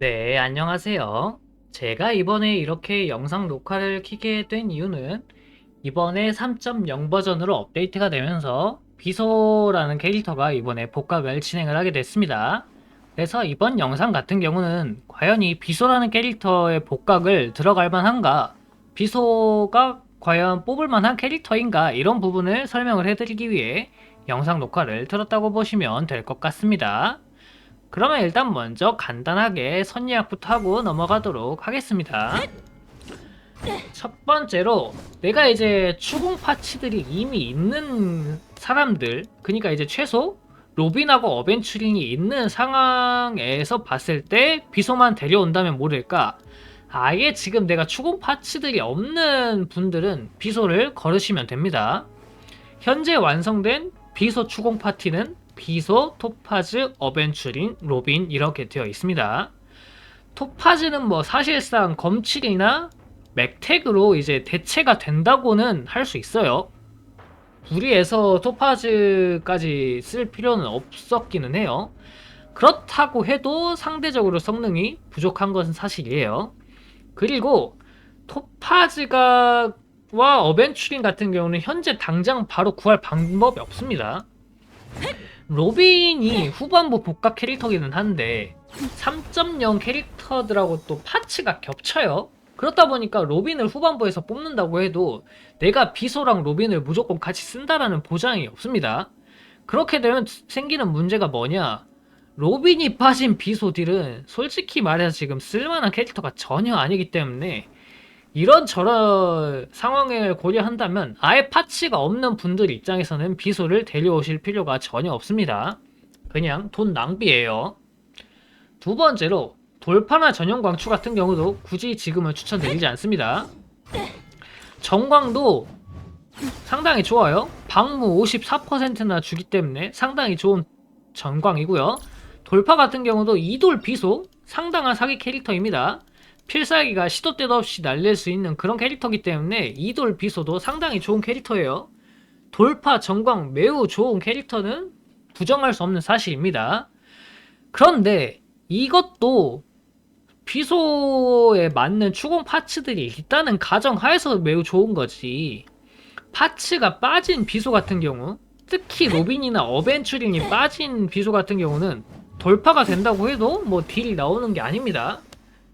네, 안녕하세요. 제가 이번에 이렇게 영상 녹화를 켜게 된 이유는 이번에 3.0 버전으로 업데이트가 되면서 비소라는 캐릭터가 이번에 복각을 진행을 하게 됐습니다. 그래서 이번 영상 같은 경우는 과연 이 비소라는 캐릭터의 복각을 들어갈 만한가, 비소가 과연 뽑을 만한 캐릭터인가 이런 부분을 설명을 해드리기 위해 영상 녹화를 틀었다고 보시면 될 것 같습니다. 그러면 일단 먼저 간단하게 선예약부터 하고 넘어가도록 하겠습니다. 첫 번째로 내가 이제 추궁 파츠들이 이미 있는 사람들, 그러니까 이제 최소 로빈하고 어벤츄링이 있는 상황에서 봤을 때 비소만 데려온다면 모를까. 아예 지금 내가 추궁 파츠들이 없는 분들은 비소를 걸으시면 됩니다. 현재 완성된 비소 추궁 파티는 비소, 토파즈, 어벤츄린, 로빈 이렇게 되어 있습니다. 토파즈는 뭐 사실상 검칠이나 맥택으로 이제 대체가 된다고는 할 수 있어요. 무리해서 토파즈까지 쓸 필요는 없었기는 해요. 그렇다고 해도 상대적으로 성능이 부족한 것은 사실이에요. 그리고 토파즈가 와 어벤츄린 같은 경우는 현재 당장 바로 구할 방법이 없습니다. 로빈이 후반부 복각 캐릭터기는 한데 3.0 캐릭터들하고 또 파츠가 겹쳐요. 그렇다 보니까 로빈을 후반부에서 뽑는다고 해도 내가 비소랑 로빈을 무조건 같이 쓴다라는 보장이 없습니다. 그렇게 되면 생기는 문제가 뭐냐? 로빈이 빠진 비소 딜은 솔직히 말해서 지금 쓸만한 캐릭터가 전혀 아니기 때문에 이런 저런 상황을 고려한다면 아예 파츠가 없는 분들 입장에서는 비소를 데려오실 필요가 전혀 없습니다. 그냥 돈 낭비예요. 두 번째로 돌파나 전용 광추 같은 경우도 굳이 지금은 추천드리지 않습니다. 정광도 상당히 좋아요. 방무 54%나 주기 때문에 상당히 좋은 전광이고요. 돌파 같은 경우도 이돌 비소 상당한 사기 캐릭터입니다. 필살기가 시도 때도 없이 날릴 수 있는 그런 캐릭터이기 때문에 이돌 비소도 상당히 좋은 캐릭터예요. 돌파 전광 매우 좋은 캐릭터는 부정할 수 없는 사실입니다. 그런데 이것도 비소에 맞는 추궁 파츠들이 있다는 가정하에서 매우 좋은 거지. 파츠가 빠진 비소 같은 경우, 특히 로빈이나 어벤츄링이 빠진 비소 같은 경우는 돌파가 된다고 해도 뭐 딜이 나오는 게 아닙니다.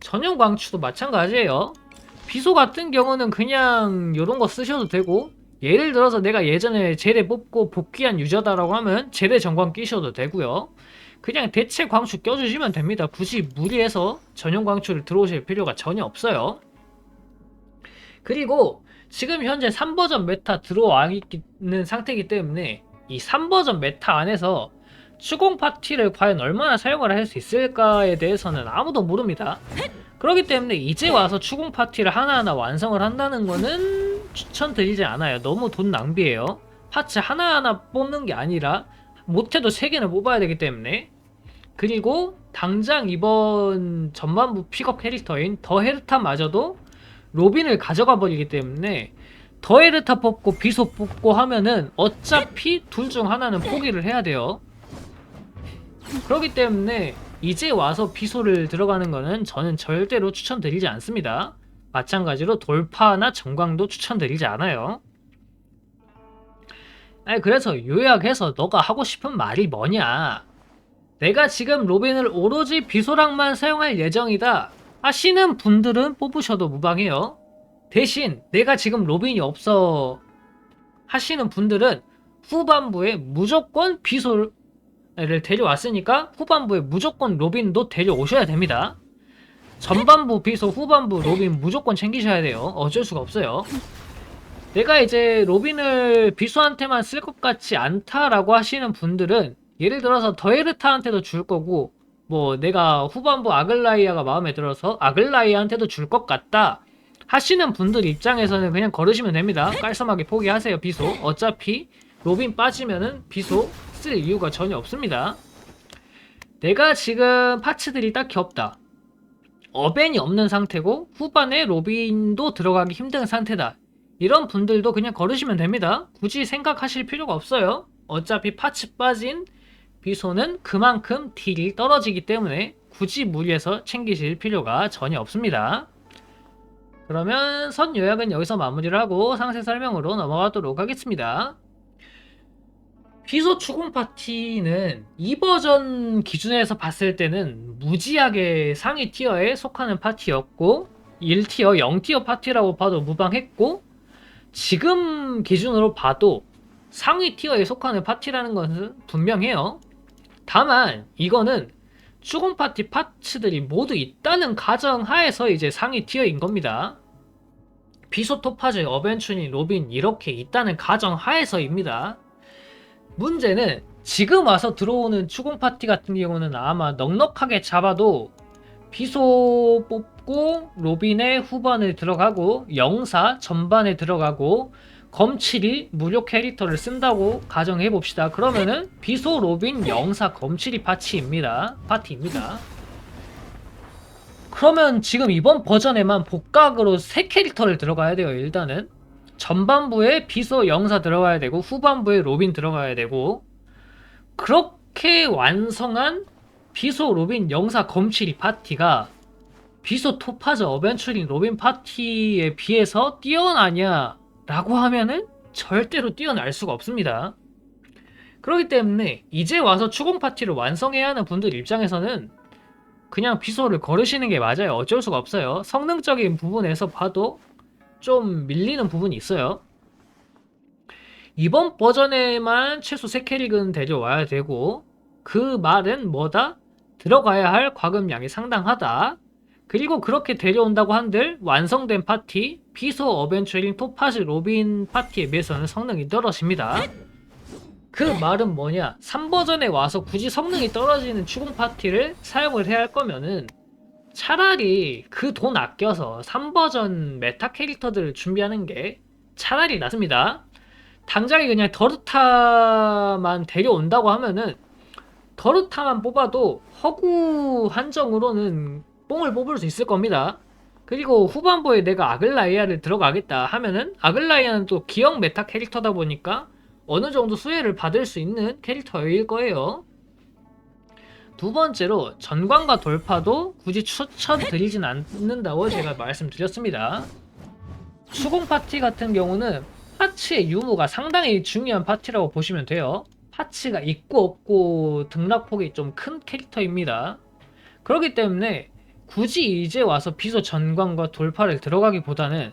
전용 광추도 마찬가지예요. 비소 같은 경우는 그냥 이런 거 쓰셔도 되고 예를 들어서 내가 예전에 제레 뽑고 복귀한 유저다라고 하면 제레 전광 끼셔도 되고요. 그냥 대체 광추 껴주시면 됩니다. 굳이 무리해서 전용 광추를 들어오실 필요가 전혀 없어요. 그리고 지금 현재 3버전 메타 들어와 있는 상태이기 때문에 이 3버전 메타 안에서 추공 파티를 과연 얼마나 사용을 할 수 있을까에 대해서는 아무도 모릅니다. 그렇기 때문에 이제 와서 추궁 파티를 하나하나 완성을 한다는 거는 추천드리지 않아요. 너무 돈 낭비예요. 파츠 하나하나 뽑는 게 아니라 못해도 3개는 뽑아야 되기 때문에 그리고 당장 이번 전반부 픽업 캐릭터인 더 헤르타마저도 로빈을 가져가 버리기 때문에 더 헤르타 뽑고 비소 뽑고 하면은 어차피 둘 중 하나는 포기를 해야 돼요. 그렇기 때문에 이제 와서 비소를 들어가는 거는 저는 절대로 추천드리지 않습니다. 마찬가지로 돌파나 정광도 추천드리지 않아요. 아니 그래서 요약해서 너가 하고 싶은 말이 뭐냐? 내가 지금 로빈을 오로지 비소랑만 사용할 예정이다 하시는 분들은 뽑으셔도 무방해요. 대신 내가 지금 로빈이 없어 하시는 분들은 후반부에 무조건 비소 를 데려왔으니까 후반부에 무조건 로빈도 데려오셔야 됩니다. 전반부 비소 후반부 로빈 무조건 챙기셔야 돼요. 어쩔 수가 없어요. 내가 이제 로빈을 비소한테만 쓸 것 같지 않다라고 하시는 분들은 예를 들어서 더에르타한테도 줄 거고 뭐 내가 후반부 아글라이아가 마음에 들어서 아글라이아한테도 줄 것 같다 하시는 분들 입장에서는 그냥 걸으시면 됩니다. 깔끔하게 포기하세요 비소. 어차피 로빈 빠지면은 비소 쓸 이유가 전혀 없습니다. 내가 지금 파츠들이 딱히 없다. 어벤이 없는 상태고 후반에 로빈도 들어가기 힘든 상태다. 이런 분들도 그냥 걸으시면 됩니다. 굳이 생각하실 필요가 없어요. 어차피 파츠 빠진 비소는 그만큼 딜이 떨어지기 때문에 굳이 무리해서 챙기실 필요가 전혀 없습니다. 그러면 선 요약은 여기서 마무리를 하고 상세 설명으로 넘어가도록 하겠습니다. 비소 추궁 파티는 이 버전 기준에서 봤을 때는 무지하게 상위 티어에 속하는 파티였고 1티어, 0티어 파티라고 봐도 무방했고 지금 기준으로 봐도 상위 티어에 속하는 파티라는 것은 분명해요. 다만 이거는 추궁 파티 파츠들이 모두 있다는 가정 하에서 이제 상위 티어인 겁니다. 비소 토파즈, 어벤추니, 로빈 이렇게 있다는 가정 하에서입니다. 문제는 지금 와서 들어오는 추궁 파티 같은 경우는 아마 넉넉하게 잡아도 비소 뽑고 로빈의 후반에 들어가고 영사 전반에 들어가고 검칠이 무료 캐릭터를 쓴다고 가정해 봅시다. 그러면은 비소 로빈 영사 검칠이 파티입니다. 파티입니다. 그러면 지금 이번 버전에만 복각으로 세 캐릭터를 들어가야 돼요. 일단은 전반부에 비소 영사 들어가야 되고 후반부에 로빈 들어가야 되고 그렇게 완성한 비소 로빈 영사 검칠이 파티가 비소 토파즈 어벤처링 로빈 파티에 비해서 뛰어나냐 라고 하면은 절대로 뛰어날 수가 없습니다. 그렇기 때문에 이제 와서 추공 파티를 완성해야 하는 분들 입장에서는 그냥 비소를 거르시는 게 맞아요. 어쩔 수가 없어요. 성능적인 부분에서 봐도 좀 밀리는 부분이 있어요. 이번 버전에만 최소 3캐릭은 데려와야 되고 그 말은 뭐다? 들어가야 할 과금량이 상당하다. 그리고 그렇게 데려온다고 한들 완성된 파티, 비소 어벤처링 토파즈 로빈 파티에 비해서는 성능이 떨어집니다. 그 말은 뭐냐? 3버전에 와서 굳이 성능이 떨어지는 추궁 파티를 사용을 해야 할 거면은 차라리 그 돈 아껴서 3버전 메타 캐릭터들을 준비하는 게 차라리 낫습니다. 당장에 그냥 더르타만 데려온다고 하면은 더르타만 뽑아도 허구 한정으로는 뽕을 뽑을 수 있을 겁니다. 그리고 후반부에 내가 아글라이아를 들어가겠다 하면은 아글라이아는 또 기억 메타 캐릭터다 보니까 어느 정도 수혜를 받을 수 있는 캐릭터일 거예요. 두 번째로 전광과 돌파도 굳이 추천드리진 않는다고 제가 말씀드렸습니다. 수공 파티 같은 경우는 파츠의 유무가 상당히 중요한 파티라고 보시면 돼요. 파츠가 있고 없고 등락폭이 좀 큰 캐릭터입니다. 그렇기 때문에 굳이 이제 와서 비소 전광과 돌파를 들어가기보다는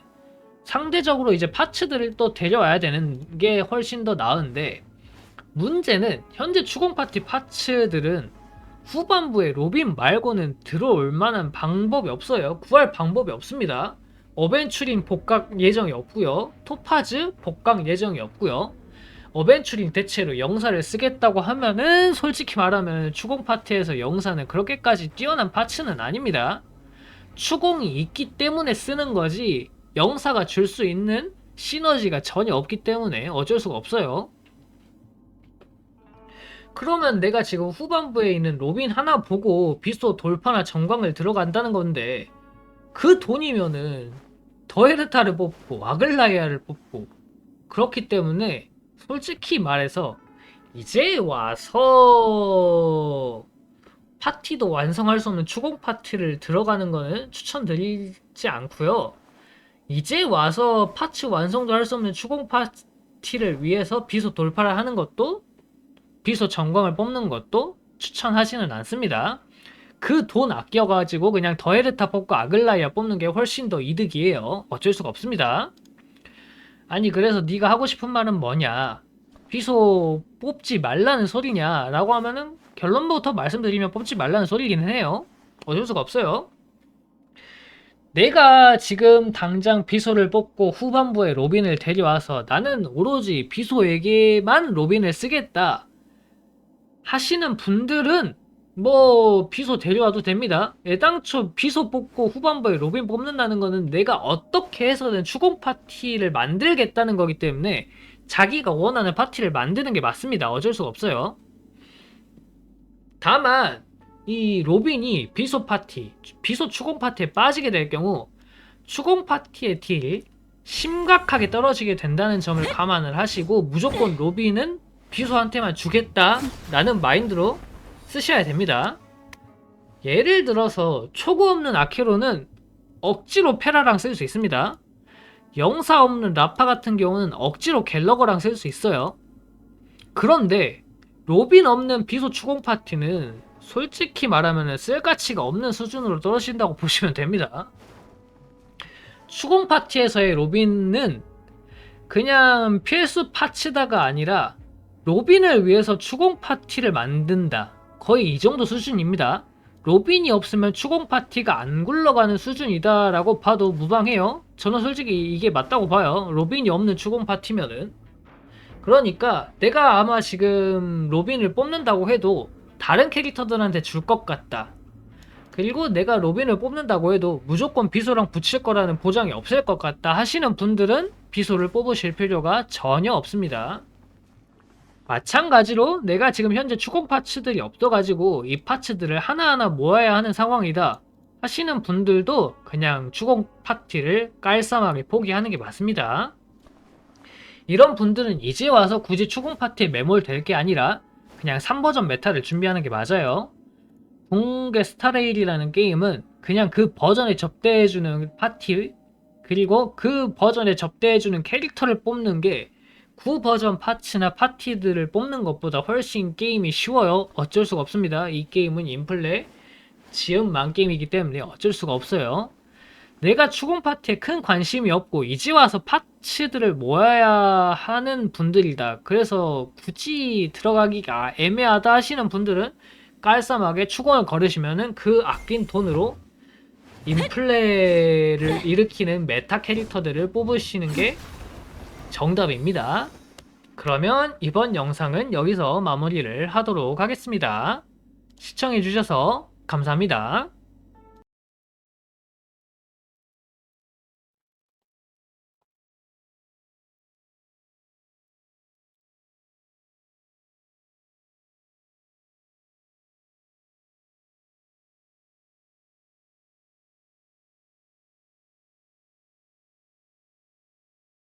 상대적으로 이제 파츠들을 또 데려와야 되는 게 훨씬 더 나은데 문제는 현재 추공 파티 파츠들은 후반부에 로빈 말고는 들어올 만한 방법이 없어요. 구할 방법이 없습니다. 어벤추린 복각 예정이 없고요. 토파즈 복각 예정이 없고요. 어벤추린 대체로 영사를 쓰겠다고 하면은 솔직히 말하면 추공 파티에서 영사는 그렇게까지 뛰어난 파츠는 아닙니다. 추공이 있기 때문에 쓰는 거지 영사가 줄 수 있는 시너지가 전혀 없기 때문에 어쩔 수가 없어요. 그러면 내가 지금 후반부에 있는 로빈 하나 보고 비소 돌파나 정광을 들어간다는 건데 그 돈이면은 더헤르타를 뽑고 아글라이아를 뽑고 그렇기 때문에 솔직히 말해서 이제 와서 파티도 완성할 수 없는 추공 파티를 들어가는 거는 추천드리지 않고요. 이제 와서 파츠 완성도 할 수 없는 추공 파티를 위해서 비소 돌파를 하는 것도 비소 전광을 뽑는 것도 추천하지는 않습니다. 그 돈 아껴가지고 그냥 더헤르타 뽑고 아글라이아 뽑는 게 훨씬 더 이득이에요. 어쩔 수가 없습니다. 아니 그래서 네가 하고 싶은 말은 뭐냐? 비소 뽑지 말라는 소리냐? 라고 하면은 결론부터 말씀드리면 뽑지 말라는 소리기는 해요. 어쩔 수가 없어요. 내가 지금 당장 비소를 뽑고 후반부에 로빈을 데려와서 나는 오로지 비소에게만 로빈을 쓰겠다 하시는 분들은 뭐 비소 데려와도 됩니다. 애당초 비소 뽑고 후반부에 로빈 뽑는다는 거는 내가 어떻게 해서든 추공 파티를 만들겠다는 거기 때문에 자기가 원하는 파티를 만드는 게 맞습니다. 어쩔 수가 없어요. 다만 이 로빈이 비소 파티, 비소 추공 파티에 빠지게 될 경우 추공 파티의 딜 심각하게 떨어지게 된다는 점을 감안을 하시고 무조건 로빈은 비소한테만 주겠다라는 마인드로 쓰셔야 됩니다. 예를 들어서 초고 없는 아케로는 억지로 페라랑 쓸 수 있습니다. 영사 없는 라파 같은 경우는 억지로 갤러거랑 쓸 수 있어요. 그런데 로빈 없는 비소 추공 파티는 솔직히 말하면 쓸 가치가 없는 수준으로 떨어진다고 보시면 됩니다. 추공 파티에서의 로빈은 그냥 필수 파츠다가 아니라 로빈을 위해서 추공 파티를 만든다. 거의 이 정도 수준입니다. 로빈이 없으면 추공 파티가 안 굴러가는 수준이다라고 봐도 무방해요. 저는 솔직히 이게 맞다고 봐요. 로빈이 없는 추공 파티면은. 그러니까 내가 아마 지금 로빈을 뽑는다고 해도 다른 캐릭터들한테 줄 것 같다. 그리고 내가 로빈을 뽑는다고 해도 무조건 비소랑 붙일 거라는 보장이 없을 것 같다 하시는 분들은 비소를 뽑으실 필요가 전혀 없습니다. 마찬가지로 내가 지금 현재 추공 파츠들이 없어가지고 이 파츠들을 하나하나 모아야 하는 상황이다 하시는 분들도 그냥 추공 파티를 깔쌈하게 포기하는 게 맞습니다. 이런 분들은 이제 와서 굳이 추공 파티에 매몰될 게 아니라 그냥 3버전 메타를 준비하는 게 맞아요. 동계 스타레일이라는 게임은 그냥 그 버전에 접대해주는 파티 그리고 그 버전에 접대해주는 캐릭터를 뽑는 게 구 버전 파츠나 파티들을 뽑는 것보다 훨씬 게임이 쉬워요. 어쩔 수가 없습니다. 이 게임은 인플레 지음만 게임이기 때문에 어쩔 수가 없어요. 내가 추공 파티에 큰 관심이 없고 이제 와서 파츠들을 모아야 하는 분들이다. 그래서 굳이 들어가기가 애매하다 하시는 분들은 깔쌈하게 추공을 걸으시면은 그 아낀 돈으로 인플레를 일으키는 메타 캐릭터들을 뽑으시는 게 정답입니다. 그러면 이번 영상은 여기서 마무리를 하도록 하겠습니다. 시청해주셔서 감사합니다.